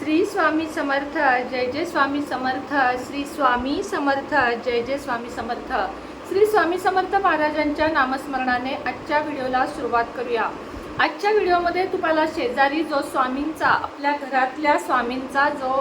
श्री स्वामी समर्थ जय जय स्वामी समर्थ श्री स्वामी समर्थ जय जय स्वामी समर्थ. श्री स्वामी समर्थ महाराजांच्या नामस्मरणाने आजच्या व्हिडिओला सुरुवात करूया. आजच्या व्हिडिओमध्ये तुम्हाला शेजारी जो स्वामींचा आपल्या घरातल्या स्वामींचा जो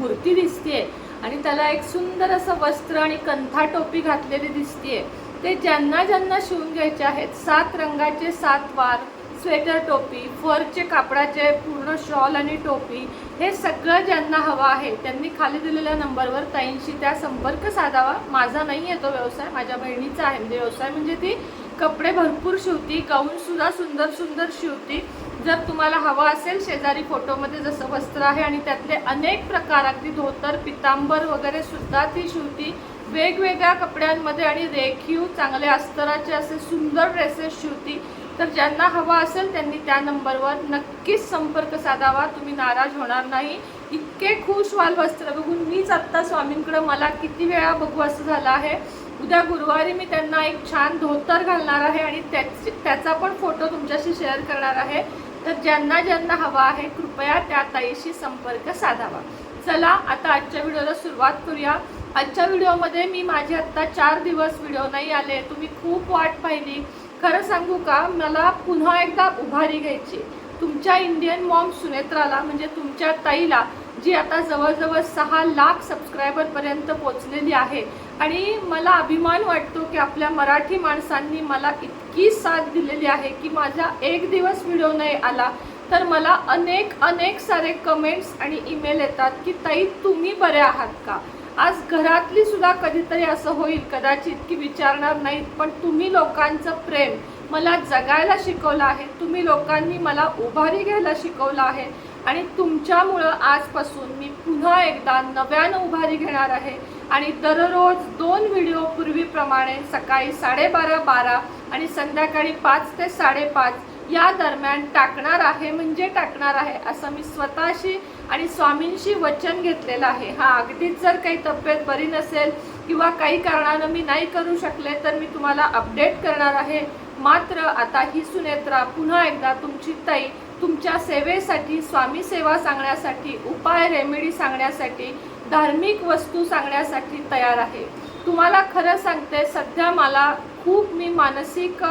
मूर्ती दिसते आणि त्याला एक सुंदर असं वस्त्र आणि कंथा टोपी घातलेली दिसते ते ज्यांना ज्यांना शिवून घ्यायचे आहेत सात रंगाचे सात वार स्वेटर टोपी फरचे कापडाचे पूर्ण शॉल आणि टोपी हे सगळं ज्यांना हवं आहे त्यांनी खाली दिलेल्या नंबरवर ताईंशी त्या संपर्क साधावा. माझा नाही आहे तो व्यवसाय माझ्या बहिणीचा आहे. म्हणजे व्यवसाय म्हणजे ती कपडे भरपूर शिवती गाऊनसुद्धा सुंदर सुंदर शिवती. जर तुम्हाला हवं असेल शेजारी फोटोमध्ये जसं वस्त्र आहे आणि त्यातले अनेक प्रकार अगदी धोतर पितांबर वगैरे सुद्धा ती शिवती. वेगवेगळ्या कपड्यांमध्ये आणि रेखीव चांगले अस्तराचे असे सुंदर ड्रेसेस शिवती. तर ज्यांना हवा असेल त्यांनी त्या नंबरवर नक्कीच संपर्क साधावा. तुम्ही नाराज होणार नाही. इतके खुश व्हाल वस्त्र बघून मीच आत्ता स्वामींकडे मला किती वेळा बघू असं झालं आहे. उद्या गुरुवारी मी त्यांना एक छान धोतर घालणार आहे आणि त्याच त्याचा पण फोटो तुमच्याशी शेअर करणार आहे. तर ज्यांना ज्यांना हवा आहे कृपया त्या ताईशी संपर्क साधावा. चला आता आजच्या व्हिडिओला सुरुवात करूया. आजच्या व्हिडिओमध्ये मी माझे आत्ता चार दिवस व्हिडिओ नाही आले. तुम्ही खूप वाट पाहिली. खरं सांगू का? मला पुन्हा एकदा उभारी घ्यायची. तुमच्या इंडियन मॉम सुनेत्राला म्हणजे तुमच्या ताईला जी आता जवळजवळ सहा लाख सबस्क्रायबरपर्यंत पोचलेली आहे. आणि मला अभिमान वाटतो की आपल्या मराठी माणसांनी मला इतकी साथ दिलेली आहे की माझा एक दिवस व्हिडिओ नाही आला तर मला अनेक अनेक सारे कमेंट्स आणि ईमेल येतात की ताई तुम्ही बरे आहात का? आज घरातली सुद्धा कधीतरी असं होईल कदाचित की विचारणार नाहीत पण तुम्ही लोकांचं प्रेम मला जगायला शिकवलं आहे तुम्ही लोकांनी मला उभारी घ्यायला शिकवलं आहे आणि तुमच्यामुळं आजपासून मी पुन्हा एकदा नव्यानं उभारी घेणार आहे. आणि दररोज दोन व्हिडिओ पूर्वीप्रमाणे सकाळी साडेबारा बारा आणि संध्याकाळी पाच ते साडेपाच या दरम्यान टाकणार आहे म्हणजे टाकणार आहे असं मी स्वतःशी आणि स्वामींशी वचन घेतलेलं आहे. हा अगदीच जर काही तब्येत बरी नसेल किंवा काही कारणानं मी नाही करू शकले तर मी तुम्हाला अपडेट करणार आहे. मात्र आता ही सुनेत्रा पुन्हा एकदा तुमची ताई तुमच्या सेवेसाठी स्वामी सेवा सांगण्यासाठी उपाय रेमेडी सांगण्यासाठी धार्मिक वस्तू सांगण्यासाठी तयार आहे. तुम्हाला खरं सांगते सध्या मला खूप मी मानसिक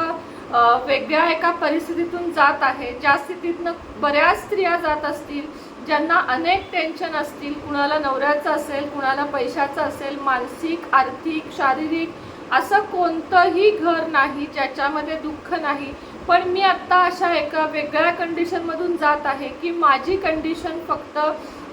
वेगळ्या एका परिस्थितीतून जात आहे ज्या स्थितीतनं बऱ्याच स्त्रिया जात असतील ज्यांना अनेक टेन्शन असतील कुणाला नवऱ्याचं असेल कुणाला पैशाचं असेल मानसिक आर्थिक शारीरिक असं कोणतंही घर नाही ज्याच्यामध्ये दुःख नाही. पण मी आत्ता अशा एका वेगळ्या कंडिशनमधून जात आहे की माझी कंडिशन फक्त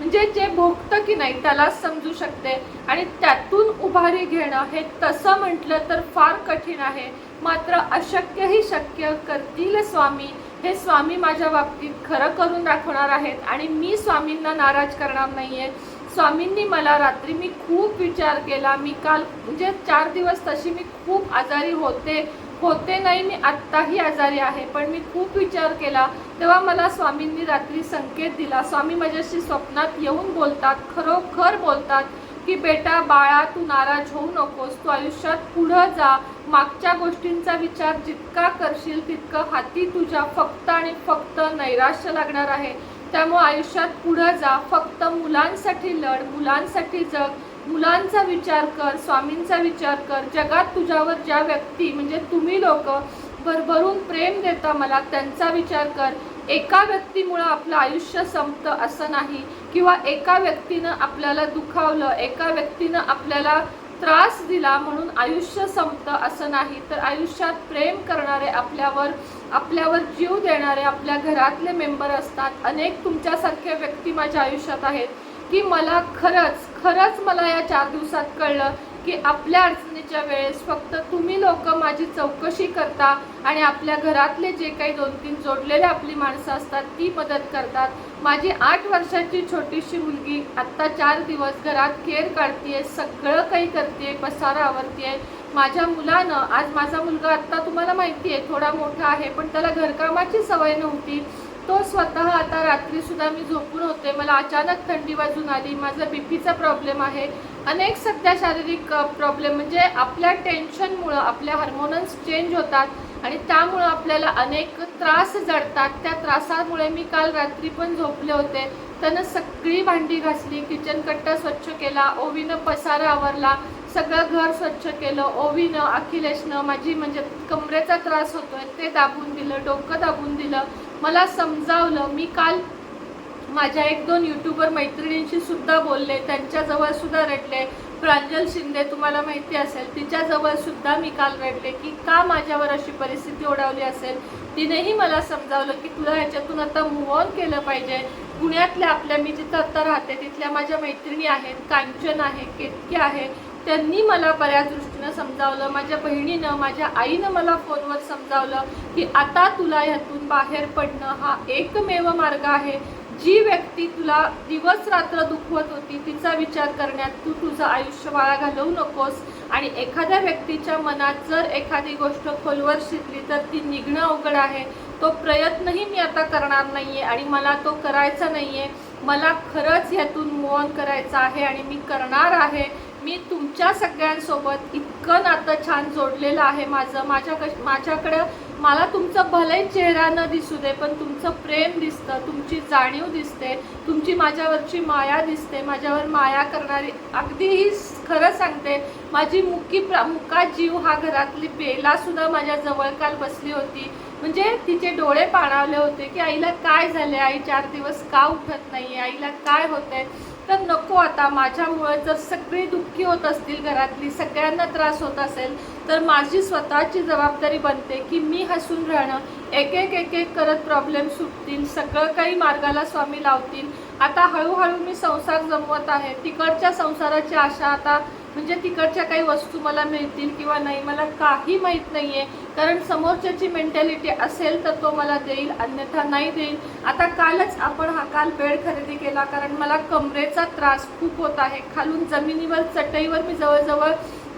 म्हणजे जे भोगतं की नाही त्यालाच समजू शकते. आणि त्यातून उभारी घेणं हे तसं म्हटलं तर फार कठीण आहे. मात्र अशक्यही शक्य करतील स्वामी. हे स्वामी माझ्या बाबतीत खरं करून दाखवणार आहेत आणि मी स्वामींना नाराज करणार नाही आहे स्वामींनी मला रात्री मी खूप विचार केला. मी काल म्हणजे चार दिवस तशी मी खूप आजारी होते. होते नाही मी आत्ताही आजारी आहे. पण मी खूप विचार केला. तेव्हा मला स्वामींनी रात्री संकेत दिला. स्वामी माझ्याशी स्वप्नात येऊन बोलतात खरोखर बोलतात की बेटा बाळा तू नाराज होऊ नकोस. तू आयुष्यात पुढं जा. मागच्या गोष्टींचा विचार जितका करशील तितकं हाती तुझ्या फक्त आणि फक्त नैराश्य लागणार आहे. त्यामुळे आयुष्यात पुढं जा. फक्त मुलांसाठी लढ मुलांसाठी जग मुलांचा विचार कर स्वामींचा विचार कर जगात तुझ्यावर ज्या व्यक्ती म्हणजे तुम्ही लोक भरभरून प्रेम देता मला त्यांचा विचार कर. एका व्यक्तीमुळं आपलं आयुष्य संपतं असं नाही. किंवा एका व्यक्तीनं आपल्याला दुखावलं एका व्यक्तीनं आपल्याला त्रास दिला म्हणून आयुष्य संपतं असं नाही. तर आयुष्यात प्रेम करणारे आपल्यावर आपल्यावर जीव देणारे आपल्या घरातले मेंबर असतात. अनेक तुमच्यासारख्या व्यक्ती माझ्या आयुष्यात आहेत. की मला खरंच खरंच मला या चार दिवसात कळलं की आपल्या अडचणीच्या वेळेस फक्त तुम्ही लोक माझी चौकशी करता आणि आपल्या घरातले जे काही दोन तीन जोडलेले आपली माणसं असतात ती मदत करतात. माझी आठ वर्षाची छोटीशी मुलगी आत्ता चार दिवस घरात केअर काढतीये सगळं काही करते पसारा आवरतीये. माझ्या मुलानं आज माझा मुलगा आत्ता तुम्हाला माहिती आहे थोडा मोठा आहे पण त्याला घरकामाची सवय नव्हती. तो स्वतः आता रात्रीसुद्धा मी झोपून होते. मला अचानक थंडी वाजून आली. माझा बी पीचा प्रॉब्लेम आहे. अनेक सध्या शारीरिक प्रॉब्लेम म्हणजे आपल्या टेन्शनमुळं आपल्या हार्मोनल्स चेंज होतात आणि त्यामुळं आपल्याला अनेक त्रास जडतात. त्या त्रासामुळे मी काल रात्री पण झोपले होते. त्यानं सगळी भांडी घासली किचन कट्टा स्वच्छ केला ओवीनं पसारा आवरला सगळं घर स्वच्छ केलं ओवीनं अखिलेशनं माझी म्हणजे कमरेचा त्रास होतोय ते दाबून दिलं डोकं दाबून दिलं. मला समजावलं. मी काल माझ्या एक दोन युट्यूबर मैत्रिणींशी सुद्धा बोलले. त्यांच्याजवळ सुद्धा रडले. प्रांजल शिंदे तुम्हाला माहिती असेल तिच्याजवळ सुद्धा मी काल रडले की का माझ्यावर अशी परिस्थिती ओढावली असेल? तिनेही मला समजावलं की तुला ह्याच्यातून आता मूव ऑन केलं पाहिजे. पुण्यातल्या आपल्या मी जिथं आत्ता राहते तिथल्या माझ्या मैत्रिणी आहेत कांचन आहे केतकी आहे त्यांनी मला बऱ्याच दृष्टीनं समजावलं माझ्या बहिणीनं माझ्या आईनं मला फोनवर समजावलं की आता तुला ह्यातून बाहेर पडणं हा एकमेव मार्ग आहे. जी व्यक्ती तुला दिवस रात्र दुखवत होती तिचा विचार करण्यात तू तुझं आयुष्य वाया घालवू नकोस. आणि एखाद्या व्यक्तीच्या मनात जर एखादी गोष्ट खोलवर शिरली तर ती निघणं अवघड आहे. तो प्रयत्नही मी आता करणार नाही आहे आणि मला तो करायचा नाही आहे मला खरंच ह्यातून मोहन करायचं आहे आणि मी करणार आहे. मी तुमच्या सगळ्यांसोबत इतकं नातं छान जोडलेलं आहे माझं. माझ्या कश माझ्याकडं मला तुमचं भले चेहरा न दिसू दे पण तुमचं प्रेम दिसतं तुमची जाणीव दिसते तुमची माझ्यावरची माया दिसते माझ्यावर माया करणारी अगदीही खरं सांगते माझी मुकी प्रा मुका जीव हा घरातली बेलासुद्धा माझ्या जवळ काल बसली होती. म्हणजे तिचे डोळे पाणावले होते की आईला काय झाले? आई चार दिवस का उठत नाही आईला काय होतंय? तर नको आता. माझ्यामुळे जर सगळी दुःखी होत असतील घरातली सगळ्यांना त्रास होत असेल तर माझी स्वतःची जबाबदारी बनते की मी हसून राहणं. एक एक एक एक करत प्रॉब्लेम सुटतील सगळं काही मार्गाला स्वामी लावतील. आता हळूहळू मी संसार जमवत आहे. तिकडच्या संसाराची आशा आता म्हणजे तिकडच्या काही वस्तू मला मिळतील किंवा नाही मला काही माहीत नाही आहे कारण समोरच्याची मेंटॅलिटी असेल तर तो मला देईल अन्यथा नाही देईल. आता कालच आपण हा काल बेड खरेदी केला कारण मला कमरेचा त्रास खूप होत आहे. खालून जमिनीवर चटईवर मी जवळजवळ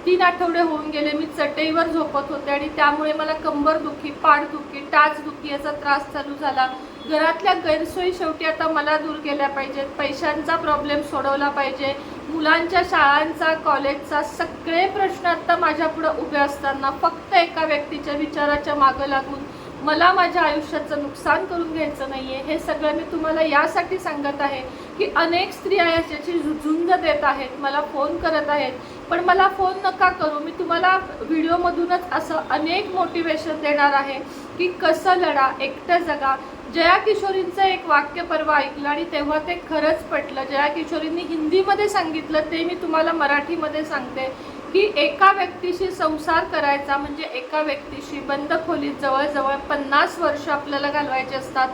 तीन आठवडे होऊन गेले. मी चटईवर झोपत होते आणि त्यामुळे मला कंबर दुखी पाठ टाच दुखी याचा त्रास चालू झाला. घरातल्या गैरसोयी शेवटी आता मला दूर केल्या पाहिजेत. पैशांचा प्रॉब्लेम सोडवला पाहिजे. मुलांच्या शाळांचा कॉलेजचा सगळे प्रश्न आत्ता माझ्यापुढं उभे असताना फक्त एका व्यक्तीच्या विचाराच्या मागं लागून मला माझ्या आयुष्याचं नुकसान करून घ्यायचं नाही आहे हे सगळं मी तुम्हाला यासाठी सांगत आहे की अनेक स्त्रिया याच्याची झुंज देत आहेत मला फोन करत आहेत. पण मला फोन नका करू मी तुम्हाला व्हिडिओमधूनच असं अनेक मोटिवेशन देणार आहे की कसं लढा एकटं जगा जया किशोरींचं एक वाक्य परवा ऐकलं आणि तेव्हा ते खरंच पटलं. जया किशोरींनी हिंदीमध्ये सांगितलं ते मी तुम्हाला मराठीमध्ये सांगते. की एका व्यक्तीशी संसार करायचा म्हणजे एका व्यक्तीशी बंद खोलीत जवळजवळ पन्नास वर्ष आपल्याला घालवायचे असतात.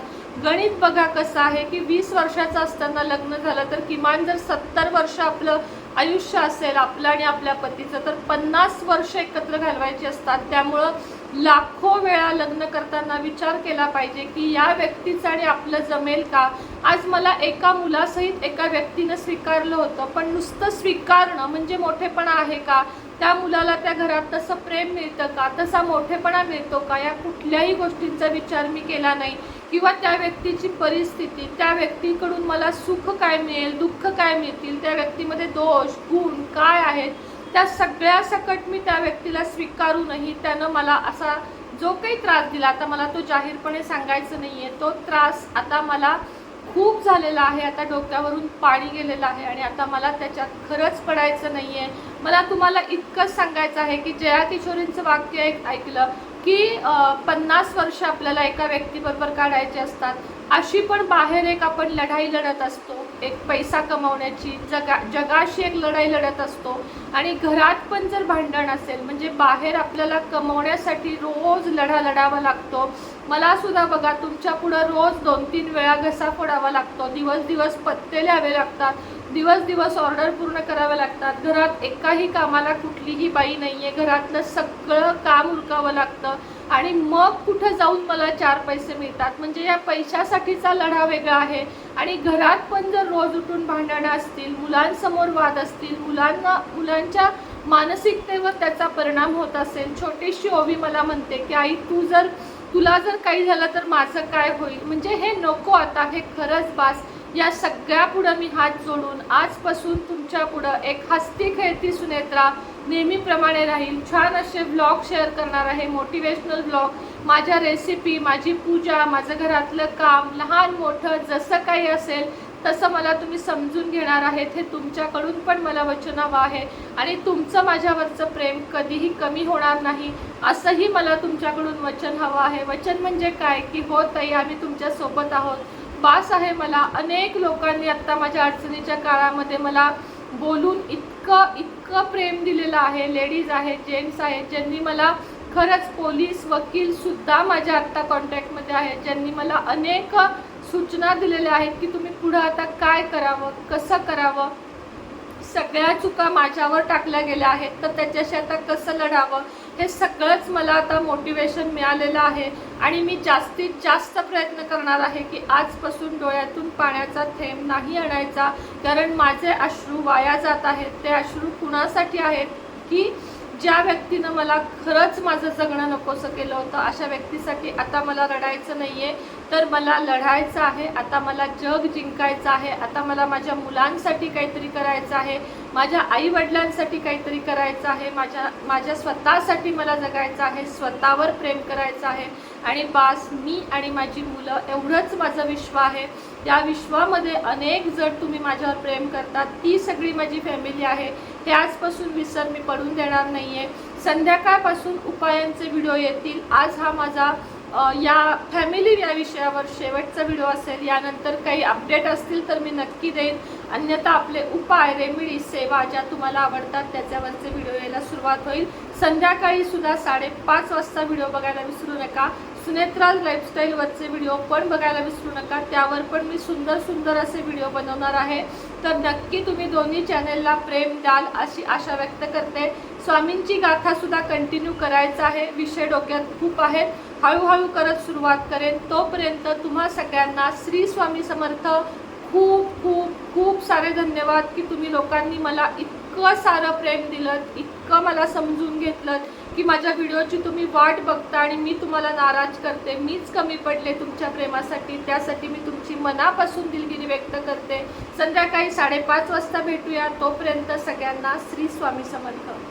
गणित बघा कसं आहे की वीस वर्षाचं असताना लग्न झालं तर किमान जर सत्तर वर्ष आपलं आयुष्य असेल आपलं आणि आपल्या पतीचं तर पन्नास वर्ष एकत्र घालवायची असतात. त्यामुळं लाखो वेळा लग्न करताना विचार केला पाहिजे की या व्यक्तीचं आणि आपलं जमेल का? आज मला एका मुलासहित एका व्यक्तीनं स्वीकारलं होतं पण नुसतं स्वीकारणं म्हणजे मोठेपणा आहे का? त्या मुलाला त्या घरात तसं प्रेम मिळतं का? तसा मोठेपणा मिळतो का? या कुठल्याही गोष्टींचा विचार मी केला नाही. किंवा त्या व्यक्तीची परिस्थिती त्या व्यक्तीकडून मला सुख काय मिळेल दुःख काय मिळतील? त्या व्यक्तीमध्ये दोष गुण काय आहेत? त्या सगळ्या सकट मी त्या व्यक्तीला स्वीकारूनही त्यानं मला असा जो काही त्रास दिला आता मला तो जाहीरपणे सांगायचं नाही आहे तो त्रास आता मला खूप झालेला आहे. आता डोक्यावरून पाणी गेलेलं आहे आणि आता मला त्याच्यात खरंच पडायचं नाही आहे मला तुम्हाला इतकंच सांगायचं आहे की जया किशोरींचं वाक्य एक ऐकलं की पन्नास वर्ष आपल्याला एका व्यक्तीबरोबर काढायचे असतात. अशी पण बाहेर एक आपण लढाई लढत असतो. एक पैसा कमवण्याची जगा जगाशी एक लढाई लढत असतो. आणि घरात पण जर भांडण असेल म्हणजे बाहेर आपल्याला कमवण्यासाठी रोज लढा लढावा लागतो. मला सुद्धा बघा तुमच्या पुढं रोज दोन तीन वेळा घसा फोडावा लागतो. दिवस दिवस पत्ते लिहावे लागतात. दिवस दिवस ऑर्डर पूर्ण कराव्या लागतात. घरात एकाही कामाला कुठलीही बाई नाही आहे घरातलं सगळं काम उरकावं लागतं. आणि मग कुठं जाऊन मला चार पैसे मिळतात? म्हणजे या पैशासाठीचा लढा वेगळा आहे. आणि घरात पण जर रोज उठून भांडणं असतील मुलांसमोर वाद असतील मुलांना मुलांच्या मानसिकतेवर त्याचा परिणाम होत असेल छोटीशी ओवी मला म्हणते की आई तू जर तुला जर काही झालं तर माझं काय होईल? म्हणजे हे नको आता हे खरंच बास. या सगळ्या पुढं मी हात जोडून आजपासून तुमच्या पुढं एक हस्ती खेळती सुनेत्रा नेहमीप्रमाणे राहील. छान असे ब्लॉग शेअर करणार आहे. मोटिवेशनल ब्लॉग माझ्या रेसिपी माझी पूजा माझं घरातलं काम लहान मोठं जसं काही असेल तसं मला तुम्ही समजून घेणार आहेत. हे तुमच्याकडून पण मला वचन हवं आहे. आणि तुमचं माझ्यावरचं प्रेम कधीही कमी होणार नाही असंही मला तुमच्याकडून वचन हवं आहे. वचन म्हणजे काय? की हो ताई आम्ही तुमच्यासोबत आहोत. बास आहे मला. अनेक लोकांनी आत्ता माझ्या अडचणीच्या काळामध्ये मला बोलून इतकं इतकं प्रेम दिलेलं आहे. लेडीज आहेत जेंट्स आहेत ज्यांनी मला खरंच पोलीस वकीलसुद्धा माझ्या आत्ता कॉन्टॅक्टमध्ये आहेत. ज्यांनी मला अनेक सूचना दिलेल्या आहेत की तुम्ही पुढं आता काय करावं कसं करावं? सगळ्या चुका माझ्यावर टाकल्या गेल्या आहेत. तर त्याच्याशी आता कसं लढावं? हे सगळंच मला आता मोटिवेशन मिळालेलं आहे. आणि मी जास्तीत जास्त प्रयत्न करणार आहे की आजपासून डोळ्यातून पाण्याचा थेंब नाही आणायचा. कारण माझे अश्रू वाया जात आहेत. ते अश्रू कुणासाठी आहेत? की ज्या व्यक्तीनं मला खरंच माझं जगणं नकोसं केलं होतं अशा व्यक्तीसाठी आता मला रडायचं नाही आहे तर मला लढायचं आहे आता मला जग जिंकायचं आहे आता मला माझ्या मुलांसाठी काहीतरी करायचं आहे माझ्या आईवडिलांसाठी काहीतरी करायचं आहे माझ्या माझ्या स्वतःसाठी मला जगायचं आहे स्वतःवर प्रेम करायचं आहे. आणि बास मी आणि माझी मुलं एवढंच माझं विश्व आहे. या विश्वामध्ये अनेक जण तुम्ही माझ्यावर प्रेम करतात ती सगळी माझी फॅमिली आहे. हे आजपासून विसर मी पडून देणार नाही आहे संध्याकाळपासून उपायांचे व्हिडिओ येतील. आज हा माझा या फॅमिली या विषयावर शेवटचा व्हिडिओ असेल यानंतर काही अपडेट असतील तर मी नक्की देईन. अन्यथा आपले उपाय रेमेडी सेवा ज्या तुम्हाला आवडतात त्याच्यावरचे व्हिडिओ यायला सुरुवात होईल. संध्याकाळी सुद्धा साडेपाच वाजता व्हिडिओ बघायला विसरू नका. सुनेत्राल लाईफस्टाईलवरचे व्हिडिओ पण बघायला विसरू नका. त्यावर पण मी सुंदर सुंदर असे व्हिडिओ बनवणार आहे. तर नक्की तुम्ही दोन्ही चॅनेलला प्रेम द्याल अशी आशा व्यक्त करते. स्वामींची गाथा सुद्धा कंटिन्यू करायचा आहे. विषय डोक्यात खूप आहेत. हळूहळू करत सुरुवात करेन तोपर्यंत तुम्हा सगळ्यांना श्री स्वामी समर्थ खूप खूप खूप सारे धन्यवाद की तुम्ही लोकांनी मला इतकं सारं प्रेम दिलं इतकं मला समजून घेतलं की माझ्या व्हिडिओची तुम्ही वाट बघता आणि मी तुम्हाला नाराज करते मीच कमी पडले तुमच्या प्रेमासाठी त्यासाठी मी तुमची मनापासून दिलगिरी व्यक्त करते. संध्याकाळी साडेपाच वाजता भेटूया तोपर्यंत सगळ्यांना श्री स्वामी समर्थ.